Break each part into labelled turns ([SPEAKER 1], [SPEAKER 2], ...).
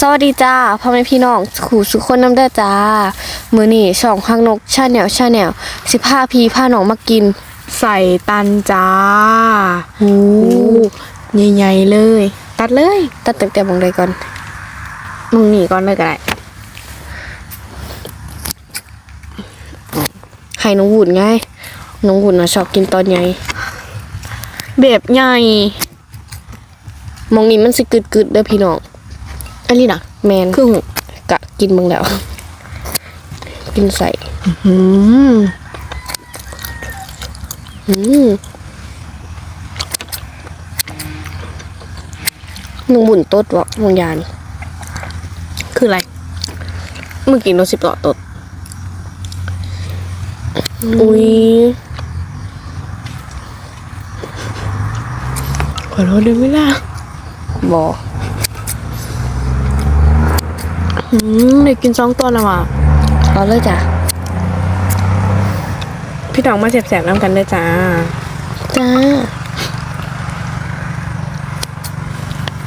[SPEAKER 1] สวัสดีจ้าพ่อแม่พี่น้องขู่สุขคนน้ำเด้อจ้า มือนี่ช่องพักนกชาแนลชาแนลสิบห้าพีพาน้องมากิน
[SPEAKER 2] ใส่ตันจ้า
[SPEAKER 1] หู
[SPEAKER 2] ใหญ่ๆเลย ตัดเลย
[SPEAKER 1] ตัดตั้งแต่บงใดก่อน
[SPEAKER 2] มึงหนีก่อนเลยก็ได้
[SPEAKER 1] ให้น้องวุ่นไงน้องวุ่นนะชอบกินตอนใหญ่
[SPEAKER 2] แบบใหญ่
[SPEAKER 1] มองนี้มันสิกึดกึดๆเด้อพี่น้อง
[SPEAKER 2] อันนี้นะ
[SPEAKER 1] แมน
[SPEAKER 2] ครึ่ง
[SPEAKER 1] กะกินมึงแล้ว กินใส่
[SPEAKER 2] อืม
[SPEAKER 1] อืมน้องวุ่นตดวะมองยาน
[SPEAKER 2] คืออะไรเมื่อกี้โดนสิบต่อตด
[SPEAKER 1] อุ้ย
[SPEAKER 2] ขอโทษด้วยไม่ล่ะ
[SPEAKER 1] บอ
[SPEAKER 2] อืมเด็กกินสองตัวแล้วว่ะ
[SPEAKER 1] เอาเลยจ้ะ
[SPEAKER 2] พี่น้องมาแสบๆน้ำกันด้วยจ้า
[SPEAKER 1] จ้า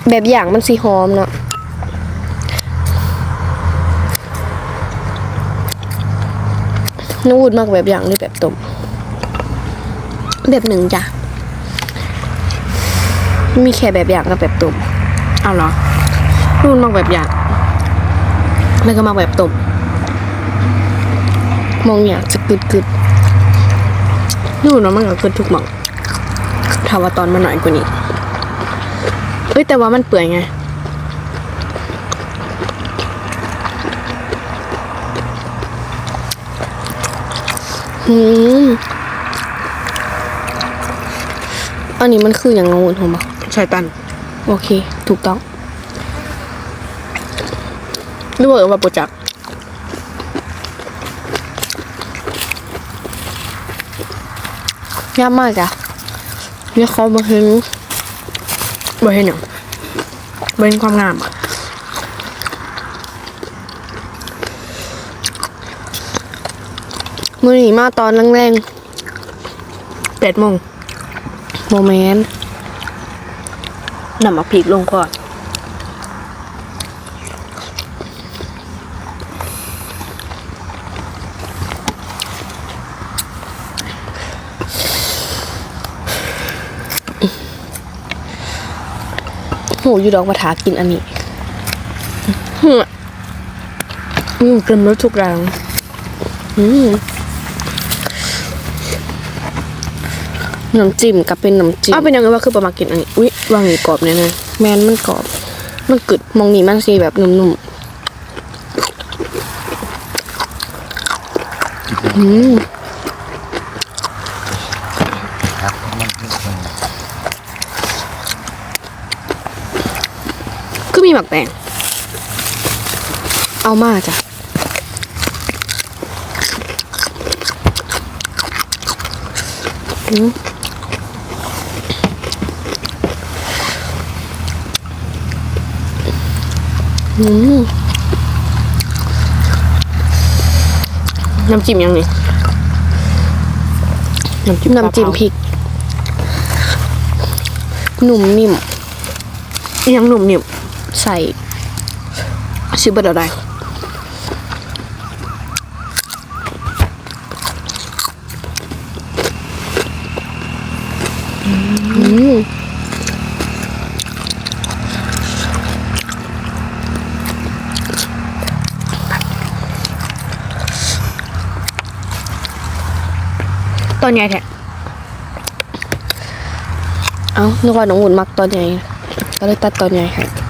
[SPEAKER 1] แบบอย่างมันสีหอมเนาะนูดมากแบบอย่างหรือแบบต้มแบบหนึ่งจ้ะ มีแค่แบบอย่างกับแบบต้ม
[SPEAKER 2] เอาเหรอนู่นมากแบบหยาด แล้วก็มาแบบตบ
[SPEAKER 1] มองอย่างจะกึดกึด
[SPEAKER 2] นู่นเนาะมันก็คือทุกหม่องถ้าว่าตอนมันหน่อยกว่านี้เอ้ยแต่ว่ามันเปื่อยไง
[SPEAKER 1] อืมอันนี้มันคืออย่างงูนถูกปะ
[SPEAKER 2] ใช่ตัน
[SPEAKER 1] โอเค ถูกต้อง
[SPEAKER 2] หรือว่าเออว่าโปรจัก
[SPEAKER 1] ยากมากจ้ะเนี่ยเขามาเห็น
[SPEAKER 2] บ่เห็นหยังบ่เห็นความงามอะ
[SPEAKER 1] มือหนีมาตอนแรงๆ
[SPEAKER 2] แปดโมง
[SPEAKER 1] โมเมนต์
[SPEAKER 2] นำมาพริกลงก่อน
[SPEAKER 1] หอยู่ดอกมาถากินอันนี้
[SPEAKER 2] อืมกลืนรสทุกแรง
[SPEAKER 1] อืมน้ำจิ้มกับเป็นน้ำจิ้ม
[SPEAKER 2] อ้าวเป็นยังไงว่าคือประมาณกินอันนี้อุ้ยวางอย่างนี้กรอบแน่เลย
[SPEAKER 1] แมนมันกรอบ มันกึดมองนี่มันสีแบบนุ่มๆอืม
[SPEAKER 2] คือ มีหมักแตง
[SPEAKER 1] เอามาจ้ะอืมอืม
[SPEAKER 2] น้ำจิ้มยังนี่น้ำจิ้ม
[SPEAKER 1] น้ำจิ้ม
[SPEAKER 2] ปลา
[SPEAKER 1] พริก หนุ่มนิ่ม
[SPEAKER 2] เผายังหนุ่มนิ่ม
[SPEAKER 1] ใส่
[SPEAKER 2] ชิบะเดาได้
[SPEAKER 1] อืม
[SPEAKER 2] ตอนใหญ่แท้
[SPEAKER 1] เอานึกว่าน้องหุ่นมักตอนใหญ่ ก็เลยตัดตอนใหญ่ให้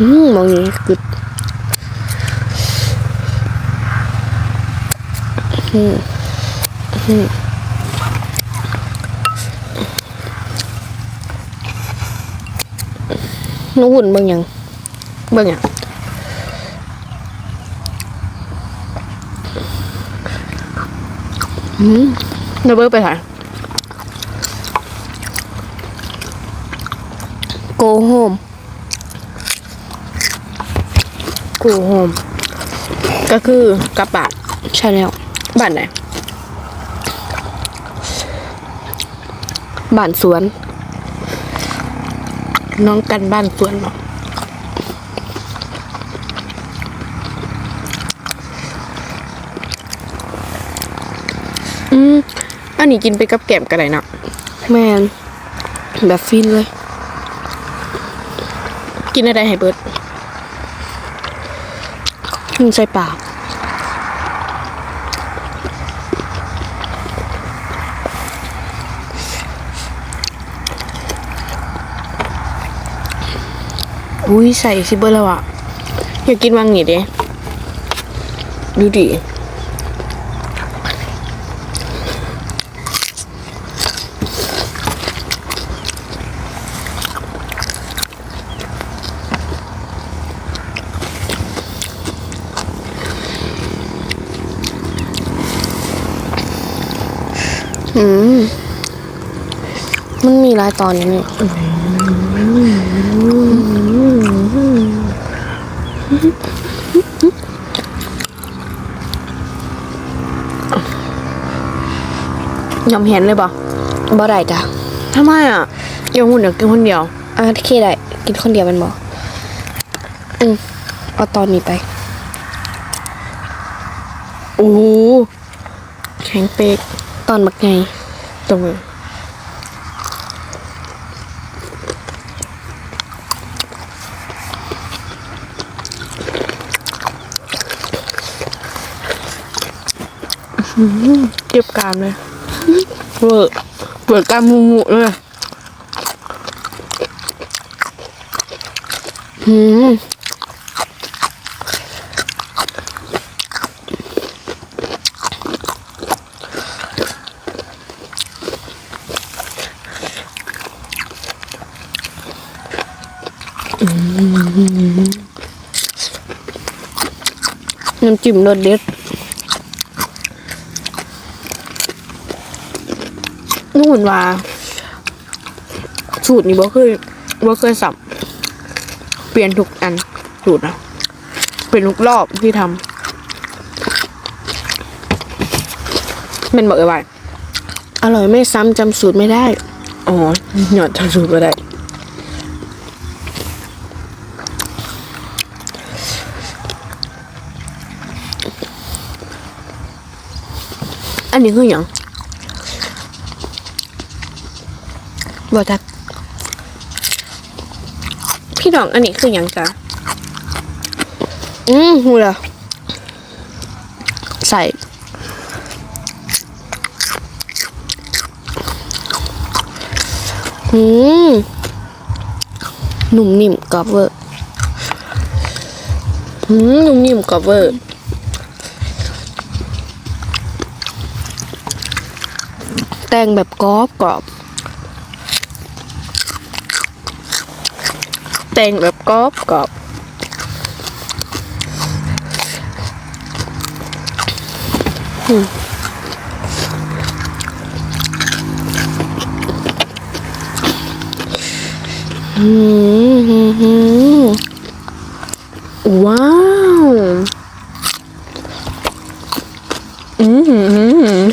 [SPEAKER 1] อืมมองนี้กึดอืมอืมน้องหุ่นเบางอย่าง
[SPEAKER 2] เบิ่งอะเดี๋ยวเบิ่งไปถ่าย
[SPEAKER 1] โกโฮม
[SPEAKER 2] กูโฮมก็คือกลับบ้าน
[SPEAKER 1] ใช่แล้ว
[SPEAKER 2] บ้านไหนบ้านสวน น้องกันบ้านสวนเนาะอืมอันนี้กินไปกับแกมกันเลยเนาะ
[SPEAKER 1] แมนแบบฟินเลย
[SPEAKER 2] กินอะไรให้เบิร์ด
[SPEAKER 1] ขึ้นใส่ปาก
[SPEAKER 2] อุ้ยใส่ซิเบอร์แล้วอะอยากกินวังนี่เด้ดูดิ
[SPEAKER 1] อืม มันมีหลาย ตอนอยู่นี่
[SPEAKER 2] ยอมเห็นเลยปะ
[SPEAKER 1] บ่ได้จ้ะ
[SPEAKER 2] ทำไมอะยังหุ่นเดียวกินคนเดียว
[SPEAKER 1] อะเคได้กินคนเดียวแมันบ่อืมเอาตอนนี้ไป
[SPEAKER 2] โอ้โหแข็งเป๊ก
[SPEAKER 1] ตอนบักไง
[SPEAKER 2] ตรงมืออื้อหือ เก็บกามเลยเวอร์เปิดกามมูมูเลย
[SPEAKER 1] อืมน้ำจิ้มรสเด็ด
[SPEAKER 2] นู่นว่า สูตรนี้บ่เคยบ่เคยสับเปลี่ยนทุกอันสูตรนะเปลี่ยนทุกรอบที่ทำมันบอกเลยว่า
[SPEAKER 1] อร่อยไม่ซ้ำจำสูตรไม่ได้
[SPEAKER 2] อ๋อหยอดทำสูตรก็ได้อันนี้คืออย่าง
[SPEAKER 1] บ่จัก
[SPEAKER 2] พี่น้องอันนี้คืออย่างจ้ะ
[SPEAKER 1] อืมหูละใส่อืมหนุ่มนิ่มกรอบเวอร์
[SPEAKER 2] อืมหนุ่มนิ่มกรอบเวอร์
[SPEAKER 1] แตงแบบกรอบกรอบ
[SPEAKER 2] แตงแบบกรอบกรอบ
[SPEAKER 1] อืมหืมหืม
[SPEAKER 2] ว้าวอืมหืมหืมหืม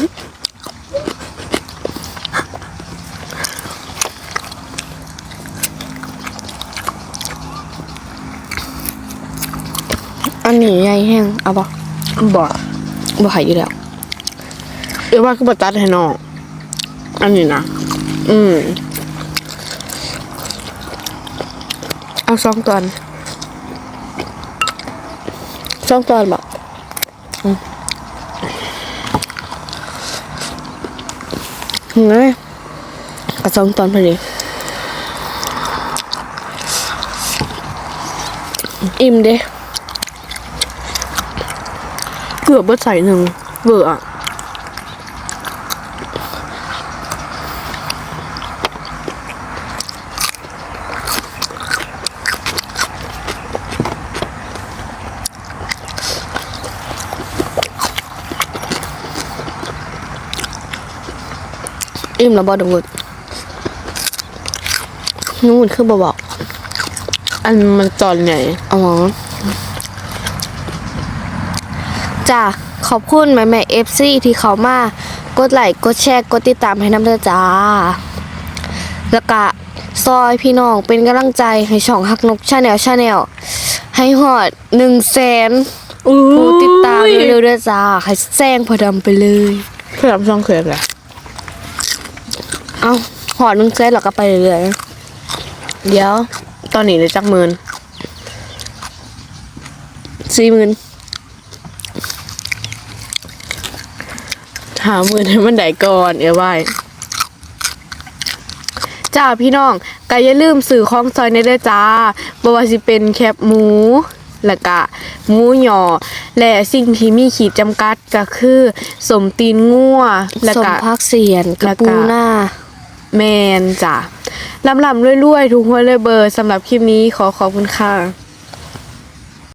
[SPEAKER 1] อันนี้ใหญ่แห้งเอาบ่
[SPEAKER 2] บ่
[SPEAKER 1] บ่ใหายอยู่แล้ว
[SPEAKER 2] เอ้ยว่าก็บตัดให้น้องอันนี้นะอืมเอาสองตอน
[SPEAKER 1] ช่องตอนบอกเฮ้ยกระซองตอนพอดีอิ่มเด้
[SPEAKER 2] เกือบเบิดใส่หนึ่งเบอร์อะ
[SPEAKER 1] อิ่มแล้วบอดงุดนู่นคือบ่บอก
[SPEAKER 2] อันมันตอนใหญ่
[SPEAKER 1] อ๋อ จ้าขอบคุณแม่แม่เอฟซีที่เขามากดไลค์กดแชร์กดติดตามให้น้ำเด้อจ้าแล้วก็ซอยพี่น้องเป็นกำลังใจให้ช่องฮักนกชาแนลชาแนลให้ฮอด1 0 0 0 0แสนผู้ติดตามเร็วๆเด้อจ้าให้แซงพอดำไปเลย
[SPEAKER 2] เพื่อนช่องเคยแหละ
[SPEAKER 1] เอาหอด1แสนแล้วก็ไปเรื่อย
[SPEAKER 2] เดี๋ยว ตอนนี้เลยจักหมื่น
[SPEAKER 1] ๆสี่หมื่น
[SPEAKER 2] หาหมื่นให้มันได้ก่อนเอ้ไว้จ้าพี่น้องก็อย่าลืมสื่อของซอยในเด้อจ้าบ่ว่าสิเป็นแคบหมูแล้วก็หมูหยอและสิ่งที่มีขีดจำกัดก็คือสมตีนงัวแล้ว
[SPEAKER 1] สม
[SPEAKER 2] ก็
[SPEAKER 1] พักเสียนก
[SPEAKER 2] แล้
[SPEAKER 1] ระ
[SPEAKER 2] วก็
[SPEAKER 1] ปูหน้า
[SPEAKER 2] แมนจ้ะลำลำรวยๆทุกคนเลยเบอร์สำหรับคลิปนี้ขอขอบคุณค่ะ